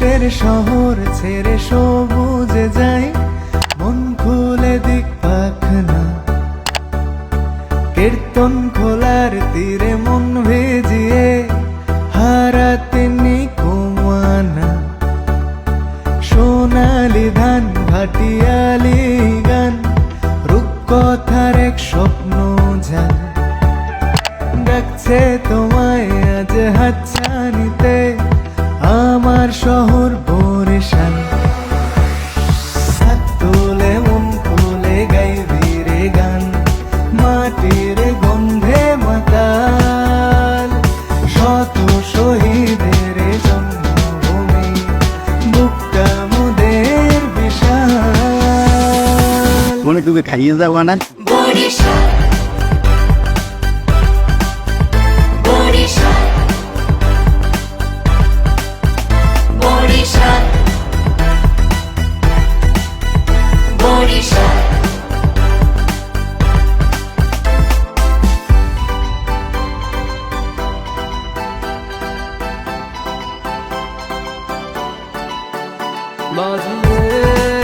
শীতের শহর ছেড়ে সবুজে যাই। মন খুলে দিক পাখনা। কীর্তন খোলার তীরে মন ভেজিয়ে হারাতে নিকুমানা সোনালি ধান, ভাটিয়ালি গান, রূপকথার এক স্বপ্ন যায় ডাকছে তোমায় আজ হাতছানিতে। আমার শহর বরিশাল তুলে মন খুলে গাইবি রে গান। মাটির গন্ধে মাতাল। শত শহীদের জন্মভূমি বুকটা মোদের বিশাল। মনে তুমি খাইয়ে যাওয়া না? বরিশাল। বরিশাল জল